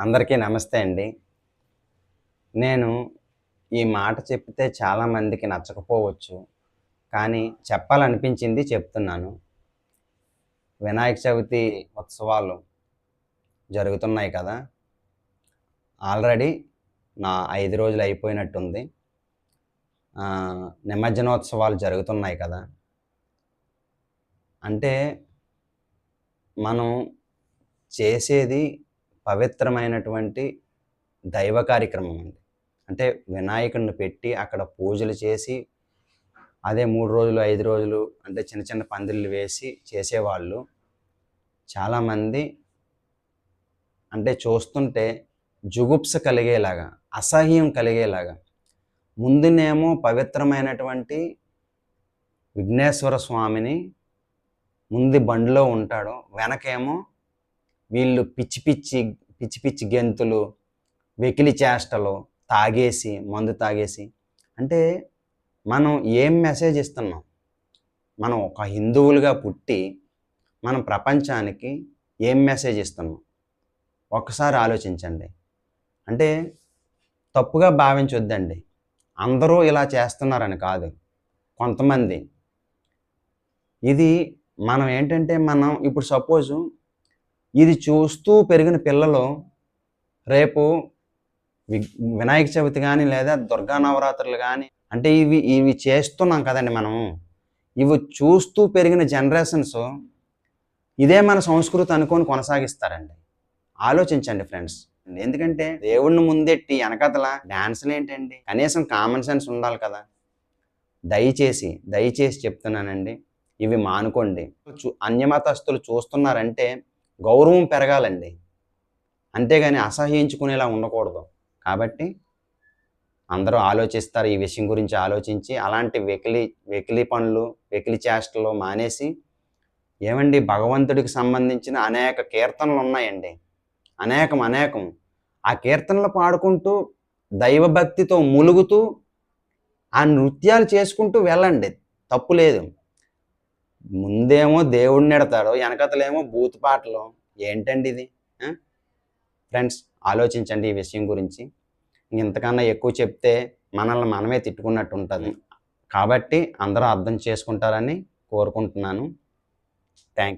అందరికీ నమస్తే అండి. నేను ఈ మాట చెప్తే చాలామందికి నచ్చకపోవచ్చు కానీ చెప్పాలనిపించింది చెప్తున్నాను. వినాయక చవితి ఉత్సవాలు జరుగుతున్నాయి కదా. ఆల్రెడీ నా ఐదు రోజులు అయిపోయినట్టుంది. నిమజ్జనోత్సవాలు జరుగుతున్నాయి కదా. అంటే మనం చేసేది పవిత్రమైనటువంటి దైవ కార్యక్రమం అండి. అంటే వినాయకుడిని పెట్టి అక్కడ పూజలు చేసి అదే మూడు రోజులు ఐదు రోజులు అంటే చిన్న చిన్న పందిళ్ళు వేసి చేసేవాళ్ళు. చాలామంది అంటే చూస్తుంటే జుగుప్స కలిగేలాగా అసహ్యం కలిగేలాగా ముందునేమో పవిత్రమైనటువంటి విఘ్నేశ్వర స్వామిని ముందు బండిలో ఉంటాడు వెనకేమో వీళ్ళు పిచ్చి పిచ్చి పిచ్చి పిచ్చి గెంతులు వెకిలి చేష్టలు తాగేసి మందు తాగేసి. అంటే మనం ఏం మెసేజ్ ఇస్తున్నాం? మనం ఒక హిందువులుగా పుట్టి మనం ప్రపంచానికి ఏం మెసేజ్ ఇస్తున్నాం? ఒక్కసారి ఆలోచించండి. అంటే తప్పుగా భావించొద్దండి. అందరూ ఇలా చేస్తున్నారని కాదు. కొంతమంది. ఇది మనం ఏంటంటే మనం ఇప్పుడు సపోజు ఇది చూస్తూ పెరిగిన పిల్లలు రేపు వి- వినాయక చవితి కానీ లేదా దుర్గా నవరాత్రులు కానీ అంటే ఇవి ఇవి చేస్తున్నాం కదండి మనం ఇవి చూస్తూ పెరిగిన జనరేషన్స్ ఇదే మన సంస్కృతి అనుకొని కొనసాగిస్తారండి. ఆలోచించండి ఫ్రెండ్స్. ఎందుకంటే దేవుణ్ణి ముందెట్టి వెనకతల డ్యాన్సులు ఏంటండి? కనీసం కామన్ సెన్స్ ఉండాలి కదా. దయచేసి దయచేసి చెప్తున్నానండి. ఇవి మానుకోండి. చూ- అన్యమతస్తులు చూస్తున్నారంటే గౌరవం పెరగాలండి. అంతేగాని అసహ్యించుకునేలా ఉండకూడదు. కాబట్టి అందరూ ఆలోచిస్తారు ఈ విషయం గురించి ఆలోచించి అలాంటి వెకిలి వెకిలి పనులు వెకిలి చేష్టలు మానేసి ఏమండి భగవంతుడికి సంబంధించిన అనేక కీర్తనలు ఉన్నాయండి. అనేకం అనేకం. ఆ కీర్తనలు పాడుకుంటూ దైవభక్తితో ములుగుతూ ఆ నృత్యాలు చేసుకుంటూ వెళ్ళండి. తప్పు లేదు. ముందేమో దేవుడిని ఎడతాడు వెనకతలేమో బూత్ పాటలు ఏంటండి ఇది? ఫ్రెండ్స్ ఆలోచించండి ఈ విషయం గురించి. ఇంతకన్నా ఎక్కువ చెప్తే మనల్ని మనమే తిట్టుకున్నట్టు ఉంటుంది. కాబట్టి అందరూ అర్థం చేసుకుంటారని కోరుకుంటున్నాను. థ్యాంక్